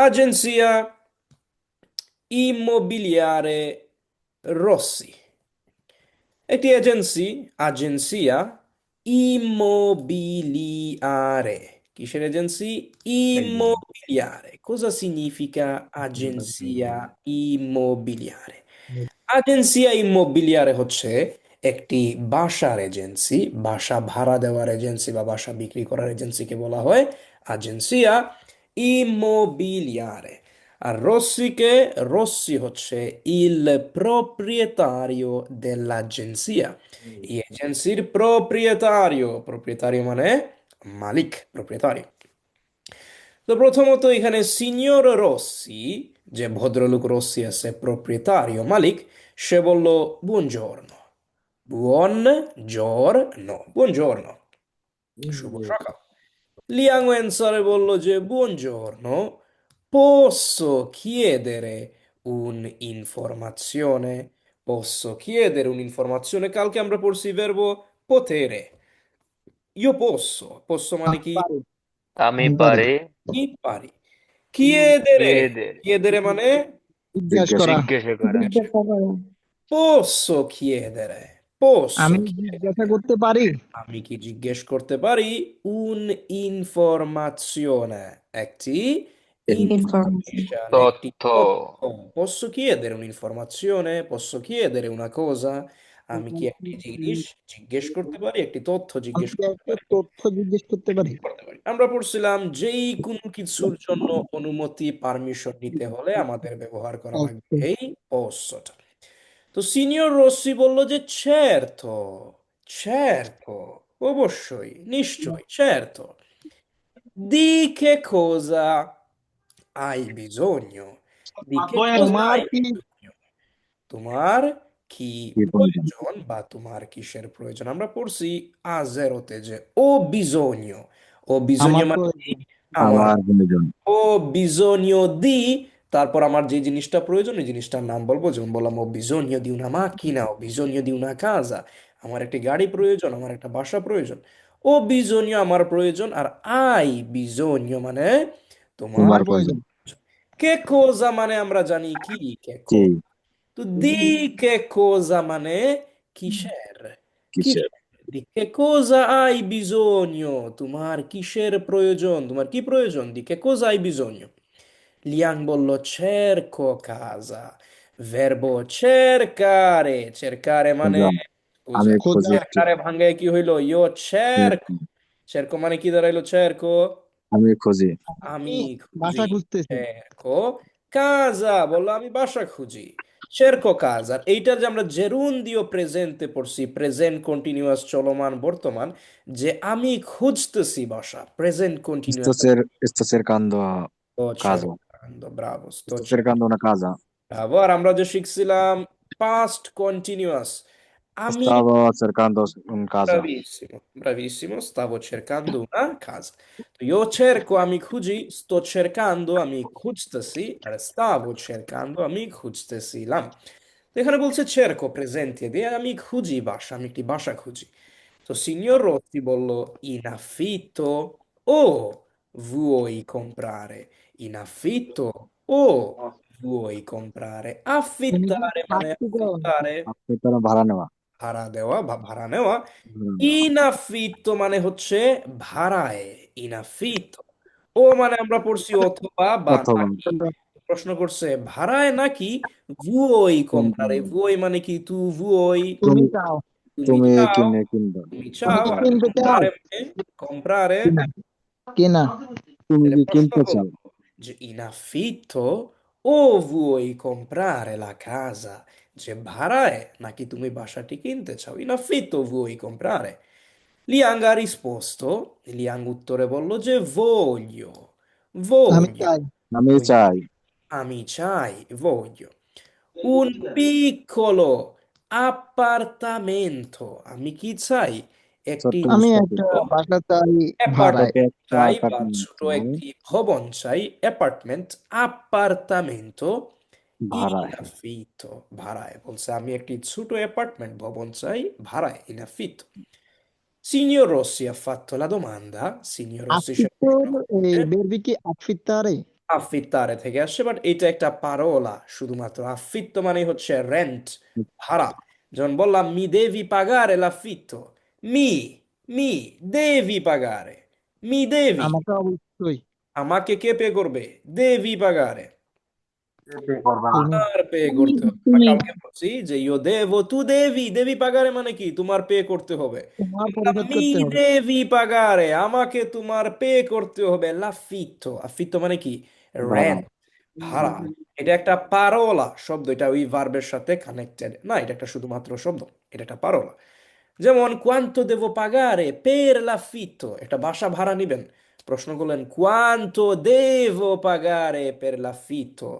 Agenzia immobiliare Rossi. একটি agency আগেন্সিয়া immobiliare. কিসের agency immobiliare. Cosa significa agenzia immobiliare? আগেন্সিয়া ইম্মোবিলিয়ারে হচ্ছে একটি বাসার এজেন্সি বাসা ভাড়া দেওয়ার এজেন্সি বা বাসা বিক্রি করার এজেন্সিকে বলা হয় আগেন্সিয়া ইম্মোবিলিয়ারে আর রস্সিকে রস্সি হচ্ছে il proprietario dell'agenzia এই এজেন্সির proprietario proprietario মানে মালিক proprietario তো প্রথমত এখানে সিনিয়র রস্সি যে ভদ্রলোক রস্সি আছে প্রপ্রিয়েতারিও মালিক সে বলল বুongiorno buongiorno buongiorno শুভ সকাল Liang Wensore bollo Ge, buongiorno, posso chiedere un'informazione? Posso chiedere un'informazione? Calchiam il verbo potere. Io posso, posso manichi. A me pare. Chi pare? Chiedere. Chiedere manè? Posso chiedere. Posso আমি জিজ্ঞাসা করতে পারি? আমি কি জিজ্ঞেস করতে পারি? Un'informazione একটি information একটি তথ্য। তথ্য posso chiedere un'informazione? Posso chiedere una cosa? আমি কি একটি জিনিস জিজ্ঞেস করতে পারি? একটি তথ্য জিজ্ঞেস করতে একটা পারি? তথ্য জিজ্ঞেস করতে পারি। করতে পারি। আমরা পড়ছিলাম যেই কোনো কিছুর জন্য অনুমতি পারমিশন নিতে হলে আমাদের ব্যবহার করা লাগবে। এই পোস্টটা তো সিনিয়র রসি বলল যে certo certo অবশ্যই নিশ্চয় certo di che cosa hai bisogno di che cosa তোমার hai কি bisogno তোমার কি প্রয়োজন বা তোমার কিসের প্রয়োজন আমরা পড়ছি আ জেরোতে যে ও bisogno ও bisogno আমার মানে প্রয়োজন। আমার আমার প্রয়োজন ও bisogno di তারপর আমার যে জিনিসটা প্রয়োজন এই জিনিসটার নাম বলব। যেমন বললাম ও bisogno di una macchina ও di una casa আমার একটি গাড়ি প্রয়োজন আমার একটা বাসা প্রয়োজন। ও bisogno আমার প্রয়োজন আর আই bisogno মানে তোমার প্রয়োজন। কে cosa মানে আমরা জানি কি? কে কি তো দি কে কোজা মানে কিসের? কিসের di che cosa hai bisogno তোমার কিসের প্রয়োজন? তোমার কি প্রয়োজন? di che cosa hai bisogno Liang বলল cerco casa. Verbo cercare cercare মানে আমি খোঁজা খুঁজি একটি cercare ভাঙ্গায় কি হইল io cerco. Cerco মানে কি দাঁড়াইলো cerco? আমি খুঁজি আমি বাসা খুঁজি খুঁজতেছি cerco casa বলল আমি বাসা খুঁজি cerco casa. আর এইটার যে আমরা জেরুন্দিও প্রেজেন্টে পড়ছি প্রেজেন্ট কন্টিনিউয়াস চলমান বর্তমান যে আমি খুঁজতেছি বাসা present continuous cer- sto cercando sto casa. cercando bravo sto sto cercando una casa bravo আর আমরা যে শিখছিলাম পাস্ট কন্টিনিউয়াস আমি stavo cercando un casa Bravissimo, bravissimo, stavo cercando una casa. Io cerco আমি খুঁজি, sto cercando আমি খুঁজতেছি, আর stavo cercando আমি খুঁজতেছিলাম। তো এখানে বলছে cerco প্রেজেন্টে দিয়ে আমি খুঁজি বাসা, আমি একটি বাসা খুঁজি। তো সিনিয়র রোসি বলল in affitto o vuoi comprare? In affitto o vuoi comprare? Affittare মানে affittare? আপনার ভাড়া নেওয়া ভাড়া দেওয়া বা ভাড়া নেওয়া ইন affitto মানে হচ্ছে ভাড়ায় ইন affitto. ও মানে আমরা পড়ছি অথবা বা অথবা। নাকি প্রশ্ন করছে ভাড়ায় নাকি vuoi comprare? Vuoi মানে কি তু vuoi? তুমি চাও তুমি চাও কিনে কিনবে তুমি চাও আর কিনতে চাও? comprare মানে comprare? কেনা তুমি তাহলে কি প্রশ্ন কিনতে চাও in affitto o vuoi comprare la casa? Dice, भाड़ा è, nachi tu mi ti chiinte, ciao, in affitto vuoi comprare? Liang ha risposto, Liang uttorevolloge, voglio, voglio, Amici, quindi amici. amicai, voglio, un piccolo appartamento, amichizai, একটি আমি একটা বাসা চাই ভাড়ায়। চাই বা apartment ছোট চাই, একটি ভবন চাই অ্যাপার্টমেন্ট appartamento ভাড়ায়। affitto ভাড়ায়। বলছে আমি একটি ছোট অ্যাপার্টমেন্ট ভবন চাই ভাড়ায় in affitto Signor Rossi ha fatto la domanda Signor Rossi ci ha আফিত্তর fatto এই বেরবি কি আফিত্তারে affittare থেকে আসছে বাট এটা একটা parola শুধুমাত্র affitto মানে হচ্ছে রেন্ট ভাড়া। যখন বললাম mi devi pagare l'affitto mi mi devi pagare. Mi devi. আমাকে অবশ্যই আমাকে কে পে করবে devi pagare. তুমি তোমার পে করতে হবে আমরা কালকে বলছি যে io devo tu devi devi pagare মানে কি তোমার পে করতে হবে devi pagare আমাকে তোমার পে করতে হবে l'affitto affitto মানে কি রেন্ট ভাড়া এটা একটা পারোলা শব্দ এটা ওই ভার্বের সাথে কানেক্টেড না এটা একটা শুধুমাত্র শব্দ এটা একটা পারোলা যেমন quanto devo pagare per l'affitto একটা বাসা ভাড়া নিবেন প্রশ্ন করলেন quanto devo pagare per l'affitto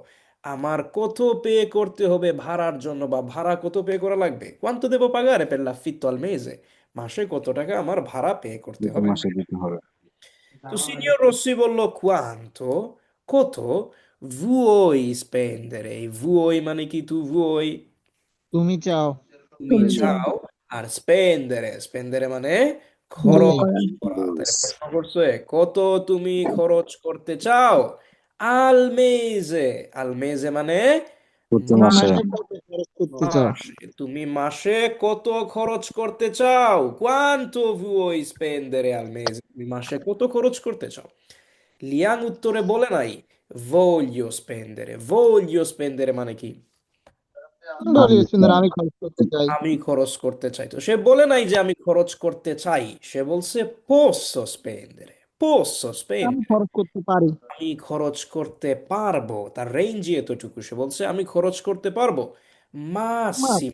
আমার কত পে করতে হবে ভাড়ার জন্য বা ভাড়া কত পে করা লাগবে quanto devo pagare per l'affitto al mese মাসে কত টাকা আমার ভাড়া পে করতে প্রতি হবে মাসে দিতে হবে তো সিনিয়র রossi বলল quanto কত vuoi spendere এই vuoi মানে কি tu vuoi তুমি চাও তুমি চাও আর স্পেন্ডারে স্পেন্ডারে মানে খরচ করা। তাহলে প্রশ্ন করছে কত তুমি খরচ করতে চাও? আল মেজে আল মেজে মানে প্রতি মাসে। মাসে কত খরচ করতে চাও। মাসে তুমি মাসে কত খরচ করতে চাও? Quanto vuoi spendere al mese তুমি মাসে কত খরচ করতে চাও? লিয়াং উত্তরে বলে নাই voglio spendere voglio spendere মানে কি? আমি খরচ করতে চাই। আমি খরচ করতে চাই তো। সে বলে নাই যে আমি খরচ করতে চাই। সে বলছে posso spendere posso আমি খরচ করতে পারি। আমি খরচ করতে পারব। তার রেঞ্জই এতটুকু। সে বলছে আমি খরচ করতে পারব? মাসিম।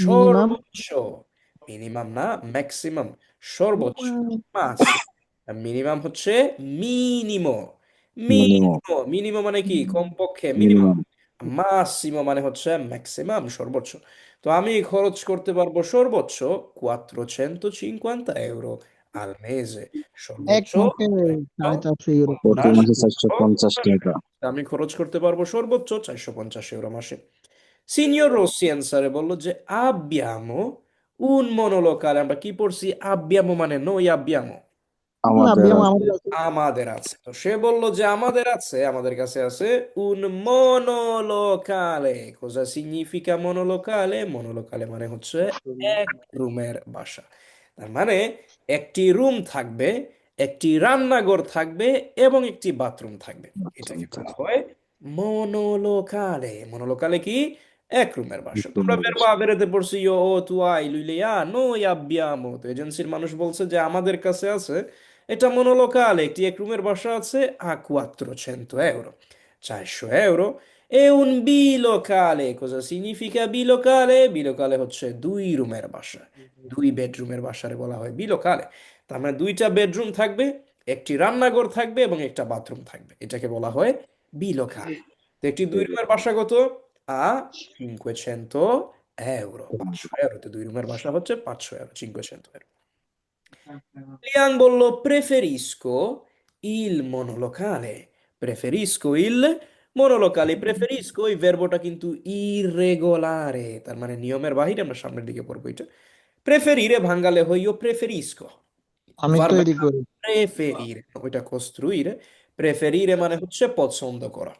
মিনিমাম সর্বোচ্চ। মিনিমাম? না ম্যাক্সিমাম সর্বোচ্চ। মাসিম। মিনিমাম হচ্ছে মিনিমো। মিনিমো। মিনিমো মানে কি? কমপক্ষে মিনিমাম। মাসিমো মানে হচ্ছে ম্যাক্সিমাম সর্বোচ্চ। তো আমি খরচ করতে পারব সর্বোচ্চ 450 euro al mese এক সর্বোচ্চ মাসে সাড়ে চারশো ইউরো প্রতি মাসে চারশো পঞ্চাশ টাকা আমি খরচ করতে পারব সর্বোচ্চ চারশো পঞ্চাশ ইউরো মাসে। সিনিয়র রossi অ্যান্সারে বলল যে abbiamo un monolocale আমরা কি পড়ছি? আব্যামো মানে noi abbiamo আমাদের আমাদের আছে। তো সে বলল যে আমাদের আছে আমাদের কাছে আছে un monolocale cosa significa monolocale monolocale মানে হচ্ছে এক রুমের বাসা। তার মানে একটি রুম থাকবে একটি রান্নাঘর থাকবে এবং একটি বাথরুম থাকবে। এটাকে বলা হয় monolocale monolocale কি? এক রুমের বাসা। তোমরা রুমের verbo averete পড়ছি io o tu hai lui lei ha noi তো এজেন্সির মানুষ বলছে যে আমাদের কাছে আছে এটা monolocale একটি এক রুমের বাসা আছে a 400 euro. 400 euro? E un bilocale. Cosa significa bilocale? Bilocale হচ্ছে দুই রুমের বাসা দুই বেডরুমের বাসারে বলা হয় bilocale. তার মানে দুইটা বেডরুম থাকবে একটি রান্নাঘর থাকবে এবং একটা বাথরুম থাকবে এটাকে বলা হয় bilocale. তো একটি দুই রুমের বাসা কত a 500 euro. 500 euro. তো দুই রুমের বাসা হচ্ছে 500 euro. 500 euro. Liang বলল preferisco il monolocale preferisco il monolocale preferisco এই ভার্বটা কিন্তু irregolare তার মানে নিয়মের বাহিরে আমরা সামনের দিকে পড়বো এটা preferire ভাঙ্গালে হয় io preferisco আমি ভার্ব তৈরি করি preferire ওইটা costruire preferire মানে হচ্ছে পছন্দ করা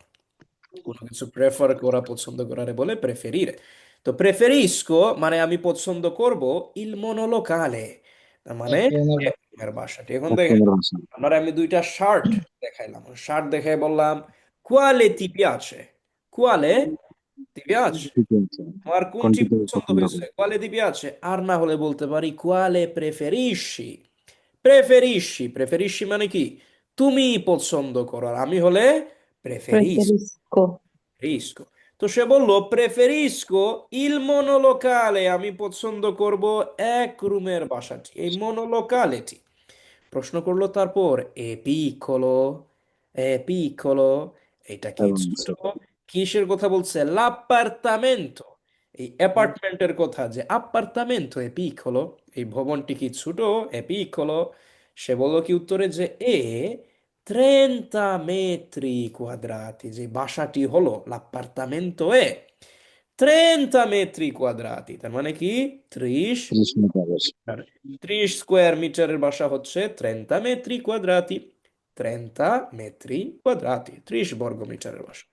কোনো কিছু প্রেফার করা পছন্দ করারে বলে প্রেফেরিরে তো preferisco মানে আমি পছন্দ করব il monolocale তার মানে এক রুমের এক রুমের বাসাটি এখন এক দেখেন রুমের বাসা আপনার আমি দুইটা শার্ট দেখাইলাম শার্ট দেখে বললাম quale ti piace quale ti piace ঠিক আছে তোমার কোনটি কোনটি তোর পছন্দ পছন্দ হয়েছে quale ti piace আর না হলে বলতে পারি quale preferisci preferisci preferisci মানে কি তুমি পছন্দ করো আর আমি হলে preferisco Preferisco. তো সে বলল প্রেফেরিস্কো ইল মনোলোকালে আমি পছন্দ করব এক রুমের বাসাটি। এই মনোলোকালেটি। প্রশ্ন করল তারপর এ পি খোলো এ পি খোলো এটা কি কিসের কথা বলছে? লাপার্তামেন্টো এই অ্যাপার্টমেন্টের কথা যে অ্যাপার্টমেন্ট এ পি খোলো। এই ভবনটি কি ছোট? এ পি খোলো। সে বলল কি উত্তরে যে এ 30 metri quadrati যে বাসাটি হলো l'appartamento è 30 metri quadrati তার মানে কি 30 ত্রিশ মিটার 30 স্কোয়ার মিটারের বাসা হচ্ছে 30 metri quadrati 30 metri quadrati 30 বর্গ মিটারের বাসা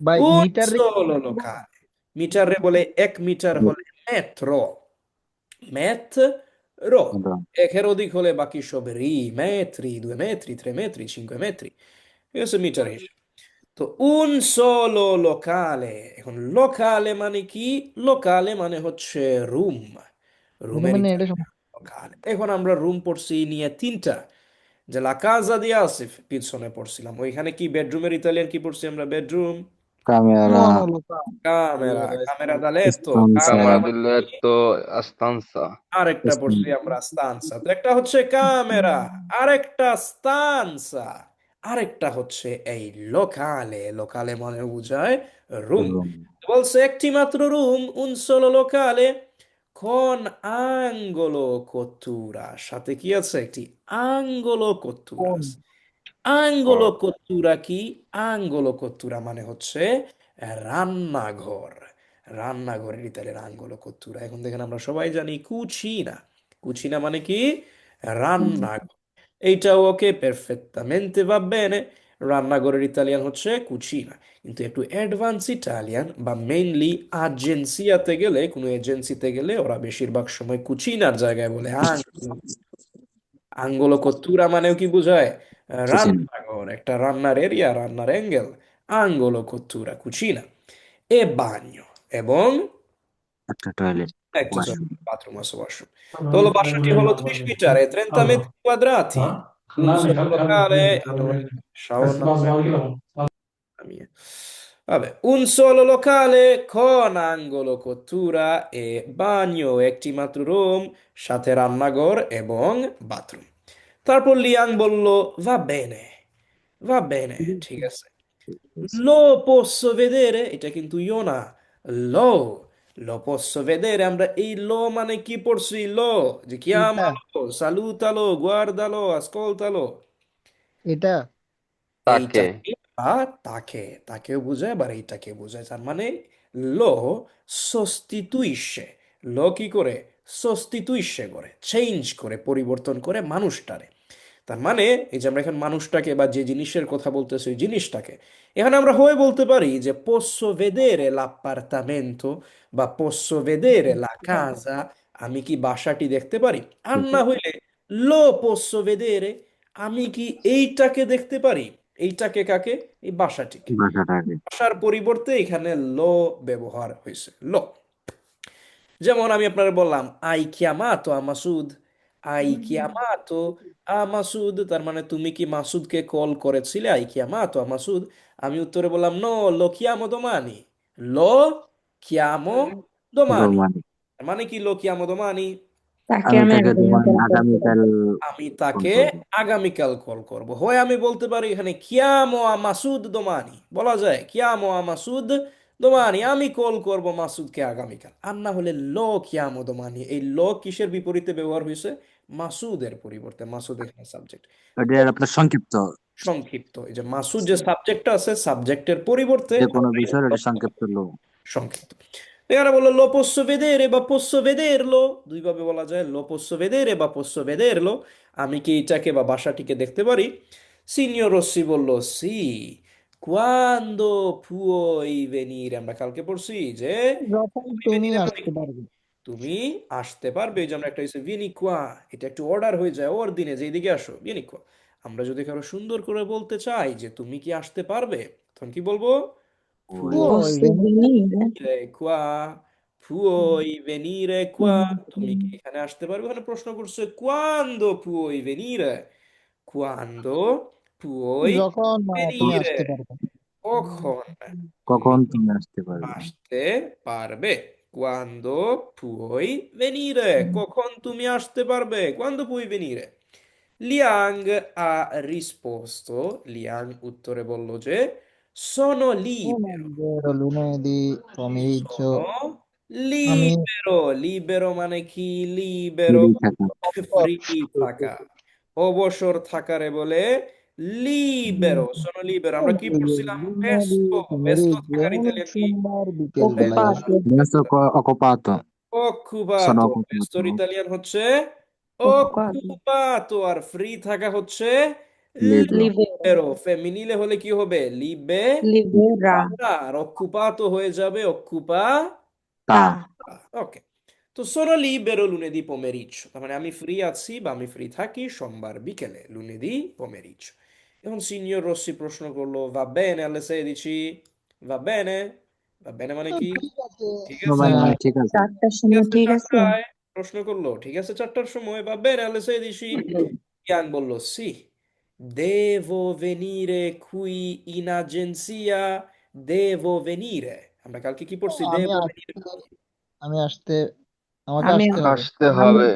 ভাই un মিটার solo locale মিটারে বলে এক মিটার হলে metro metro একের অধিক হলে বাকি সব রি metri due metri tre metri cinque metri questo è metre হিসেব তো un solo locale এখন লোকালে মানে কি লোকালে মানে হচ্ছে রুম রুমের মানে এটা লোকালে এখন আমরা রুম পড়ছি নিয়ে তিনটা যে লা কাজা দি আসিফ পিছনে পড়ছিলাম ওইখানে কি বেডরুমের ইতালিয়ান কি পড়ছি আমরা বেডরুম Camera, ক্যামেরা ক্যামেরা দা লেত্তো Stanza. Camera del letto a stanza. আরেকটা Stanza. পড়ছি আমরা স্তানসা তো একটা হচ্ছে ক্যামেরা আরেকটা স্তানসা আরেকটা হচ্ছে এই লোকালে লোকালে মানে বোঝায় রুম বলছে একটি মাত্র room un solo locale con angolo cottura. সাথে কি আছে একটি angolo cottura angolo cottura কি? Angolo cottura মানে হচ্ছে রান্নাঘর। রান্নাঘরের ইতালির angolo cottura এখন দেখেন আমরা সবাই জানি কুচিনা কুচিনা মানে কি? রান্নাঘর। এইটাও ওকে perfettamente va bene রান্নাঘরের ইতালিয়ান হচ্ছে কুচিনা কিন্তু একটু অ্যাডভান্স ইটালিয়ান বা মেইনলি আজেন্সিয়াতে গেলে কোনো এজেন্সিতে গেলে ওরা বেশিরভাগ সময় কুচিনার জায়গায় বলে আঙ্গুলো। আঙ্গুলো কত্তুরা মানেও কি বোঝায়? রান্নাঘর একটা রান্নার এরিয়া রান্নার অ্যাঙ্গেল আঙ্গুলো কত্তুরা কুচিনা এ বাগনো এবং একটা টয়লেট একটা বাথরুম আছে ওয়াশরুম তো হলো বাসাটি হলো 30 metre e 30 metri quadrati un solo locale allora Shaon mia. Vabbè, un solo locale con angolo cottura e bagno একটি মাত্র রুম সাথে রান্নাঘর এবং বাথরুম তারপর লিয়াং বলল va bene va bene ঠিক আছে lo posso vedere এটা কিন্তু ইও না lo lo posso vedere আমরা এই lo মানে কি পড়ছি lo যে chiamalo salutalo guardalo ascoltalo এটা এইটা Tache. কি? বা তাকে তাকেও বোঝায় আবার এইটাকে বোঝায় তার মানে লো সস্তিতুইশে লো কি করে সস্তিতুইশে করে চেঞ্জ করে পরিবর্তন করে মানুষটারে। তার মানে এই যে আমরা এখন মানুষটাকে বা যে জিনিসের কথা বলতেছি ওই জিনিসটাকে। এখানে আমরা হয়ে বলতে পারি যে posso vedere l'appartamento বা posso vedere la casa আমি কি বাসাটি দেখতে পারি? আর না হইলে lo posso vedere আমি কি এইটাকে দেখতে পারি? এইটাকে কাকে? এই বাসাটিকে। বাসার পরিবর্তে এখানে লো ব্যবহার হয়েছে লো। যেমন আমি আপনার বললাম আই কিয়ামাতো আমাসুদ? আই কিয়ামাতো আমাসুদ? তার মানে তুমি কি মাসুদকে কল করেছিলে আই কিয়ামাতো আমাসুদ? আমি উত্তরে বললাম ন ল কিয়ামো দোমানি ল কিয়াম দোমানি। মানে কি ল কিয়াম দোমানি আমি তাকে আগামীকাল কল করব। হয় আমি বলতে পারি এখানে কিয়াম আমাসুদ দোমানি। বলা যায় কিয়াম আমাসুদ মাসুদ domani আমি কল করব মাসুদকে আগামীকাল। আর না হলে লো chiamo domani এই লো কিসের বিপরীতে ব্যবহার হয়েছে? মাসুদের পরিবর্তে মাসুদ এখানে সাবজেক্ট আপনার সংক্ষিপ্ত। সংক্ষিপ্ত এই যে মাসুদ যে সাবজেক্টটা আছে সাবজেক্টের পরিবর্তে যে কোনো বিষয়ের এটা সংক্ষিপ্ত লো সংক্ষিপ্ত। এখানে বলল posso vedere বা posso vederlo দুইভাবে বলা যায় posso vedere বা posso vederlo আমি কি এটাকে বা বাসাটিকে দেখতে পারি? সিনিয়র রossi বলল সি। Quando puoi venire? আমরা কালকে পড়ছি যে যখন তুমি আসতে পারবে। তুমি আসতে পারবে এই যে আমরা একটা qua এটা একটু অর্ডার হয়ে যায় ওর দিনে যে এইদিকে আসো vieni qua আমরা যদি কারও সুন্দর করে বলতে চাই যে তুমি কি আসতে পারবে তখন কি বলব? posso venire venire qua puoi venire qua তুমি কি এখানে আসতে পারবে? ওখানে প্রশ্ন করছে quando puoi venire? Quando puoi যখন আহ, তুমি venire আসতে পারবে কখন কখন তুমি আসতে পারবে আসতে পারবে quando puoi venire কখন তুমি আসতে পারবে quando puoi venire Liang ha risposto Liang উত্তরে বলল যে sono libero vero lunedì pomeriggio sono libero libero মানে কি libero ফ্রি থাকা ফ্রি থাকা অবসর থাকারে বলে libero sono libero আমরা কি পড়ছিলাম ব্যস্ত ব্যস্ত থাকার ইতালিয়ান কি সোমবার বিকেল বেলায় occupato ব্যস্ত অকুপাতো occupato sono occupato ব্যস্তর ইতালিয়ান হচ্ছে Occupato. occupato আর ফ্রি থাকা হচ্ছে Libero. Libero. লিবেরো ফেমিনিলে হলে কি হবে লিবে Libera. আর অক্কুপাতো হয়ে যাবে অক্কুপা Ta. ওকে তো sono libero lunedì pomeriggio তার মানে আমি ফ্রি আছি বা আমি ফ্রি থাকি সোমবার বিকেলে lunedì pomeriggio এখন সিনিয়র রossi প্রশ্ন করলো va bene alle 16 va bene va bene মানে কি ঠিক আছে ঠিক সবাই আছে মানে ঠিক আছে চারটার ঠিক সময় আছে ঠিক আছে চারটায় প্রশ্ন করলো ঠিক আছে চারটার সময় va bene alle 16 ইয়াং বললো sì devo venire qui in agenzia devo venire আমরা কালকে কি পড়ছি আমি devo আসতে venire আমি আসতে আমাকে আমি আসতে হবে আসতে হবে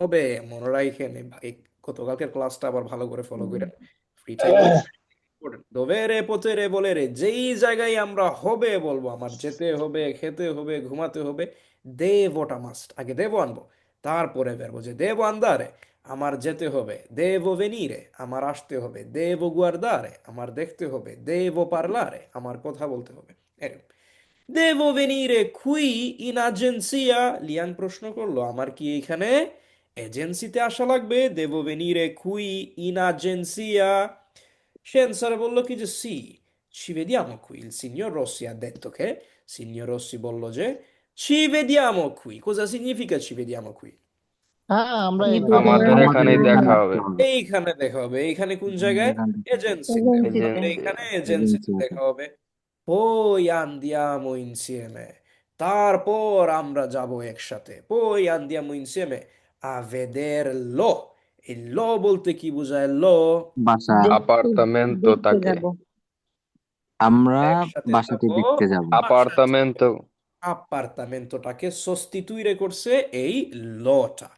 হবে মনে রাখেন এই ভাই গতকালকের ক্লাসটা আবার ভালো করে ফলো করেন ফ্রি টাইম দোভেরে পোতেরে বলেরে যেই জায়গায় আমরা হবে বলব আমার যেতে হবে খেতে হবে ঘুমাতে হবে দেবটা মাস্ট আগে দেব আনব তারপরে বেরবো। যে দেব আন্দারে আমার যেতে হবে দেবো ভেনিরে আমার আসতে হবে দেবো গুয়ার্দারে আমার দেখতে হবে দেবো পারলারে আমার কথা বলতে হবে। এরকম। দেবো ভেনিরে কুই ইন আজেন্সিয়া লিয়ান প্রশ্ন করল আমার কি এখানে এজেন্সিতে আসা লাগবে দেবো ভেনিরে কুই ইন আজেন্সিয়া সে অ্যান্সারে বললো কি যে sì ci vediamo qui il signor Rossi ha detto che signor Rossi বললো যে ci vediamo qui cosa significa ci vediamo qui হ্যাঁ আমরা আমি এখানে- আমাদের আমাদের এখানেই এখানে দেখা আসতে হবে হবে। এইখানে দেখা হবে এইখানে কোন জায়গায় এখান থেকে। এজেন্সিতে এজেন্সিতে। আমাদের এখানে এজেন্সিতে এজেন্সিতে। দেখা হবে poi andiamo insieme তারপর আমরা যাব একসাথে poi andiamo insieme a vederlo il lo বলতে কি বোঝায় lo বাসা দেখতে- apartamento দেখতে তাকে যাব আমরা একসাথে বাসাটি যাবো। দেখতে যাব apartamento appartamentoটাকে sostituire করছে এই লোটা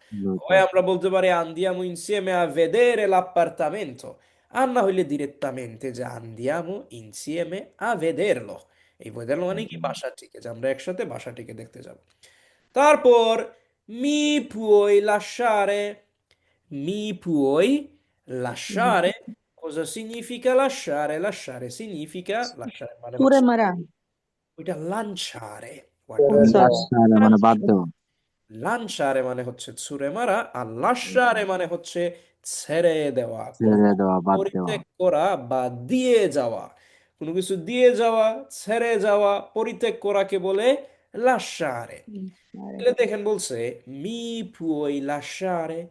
হয় আমরা বলতে পারি andiamo insieme a vedere l'appartamento আর না হইলে direttamente যে andiamo insieme a vederlo এই vederlo মানে কি বাসাটিকে যে আমরা একসাথে বাসাটিকে দেখতে যাব তারপর mi puoi lasciare mi puoi lasciare cosa significa lasciare lasciare significa lasciare মানে Pure হচ্ছে Mara. ওইটা লাঞ্ছারে Lanciare. মানে বাদ দেওয়া লাঞ্ছারে মানে হচ্ছে ছুঁড়ে মারা আর লাশারে মানে হচ্ছে ছেড়ে দেওয়া ছেড়ে দেওয়া বাদ দেওয়া পরিত্যাগ করা বা দিয়ে যাওয়া কোনো কিছু দিয়ে যাওয়া ছেড়ে যাওয়া পরিত্যাগ করাকে বলে লাশারে তাহলে দেখেন বলছে মি পুoi lasciare?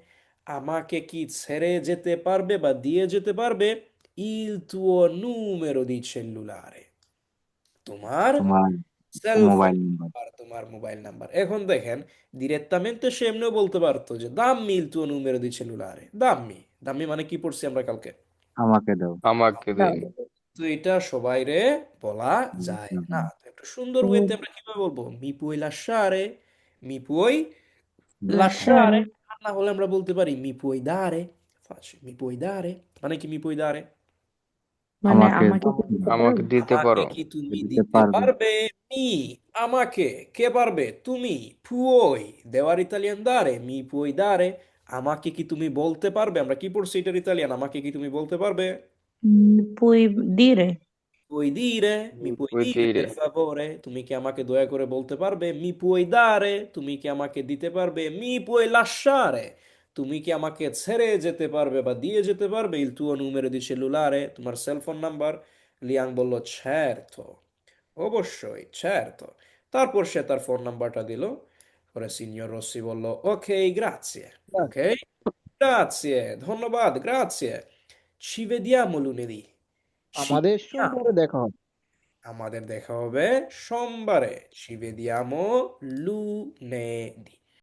আমাকে কি ছেড়ে যেতে পারবে বা দিয়ে যেতে পারবে il tuo numero di cellulare. তোমার তোমার মোবাইল নাম্বার তোমার মোবাইল নাম্বার এখন দেখেন direttamente সে এমনিও বলতে পারতো যে dammi il tuo numero di cellulare. Dammi. Dammi মানে কি পড়ছি আমরা কালকে? আমাকে দাও। আমাকে দিন তো এটা সবাইরে বলা যায় না তো একটু সুন্দর ওয়েতে আমরা কিভাবে বলবো mi puoi lasciare mi puoi lasciare আর না হলে আমরা বলতে পারি mi puoi dare facile mi puoi dare মানে কি mi puoi dare মানে আমাকে আমাকে দিতে আমাকে পারবে? দিতে আমাকে পারো কি তুমি দিতে দিতে পারবে। পারবে মি আমাকে কে পারবে তুমি পুoi দেওয়ার ইতালিয়ান দারে মি পুoi দারে আমাকে কি তুমি বলতে পারবে আমরা কি পড়ছি এটার ইতালিয়ান আমাকে কি তুমি বলতে পারবে Mm, Puoi dire? puoi dire mi puoi puoi dire dire. per favore তুমি কি আমাকে দয়া করে বলতে পারবে mi puoi dare তুমি কি আমাকে দিতে পারবে mi puoi lasciare তুমি কি আমাকে ছেড়ে যেতে পারবে বা দিয়ে যেতে পারবে il tuo numero di cellulare তোমার সেল ফোন নাম্বার লিয়াং বলল certo অবশ্যই certo তারপর সে তার ফোন নাম্বারটা দিল পরে সিনিয়র রossi বলল ওকে grazie ok grazie ধন্যবাদ grazie ci vediamo lunedì Ci আমাদের vediamo। সোমবারে দেখা হবে আমাদের দেখা হবে সোমবারে ci vediamo lunedì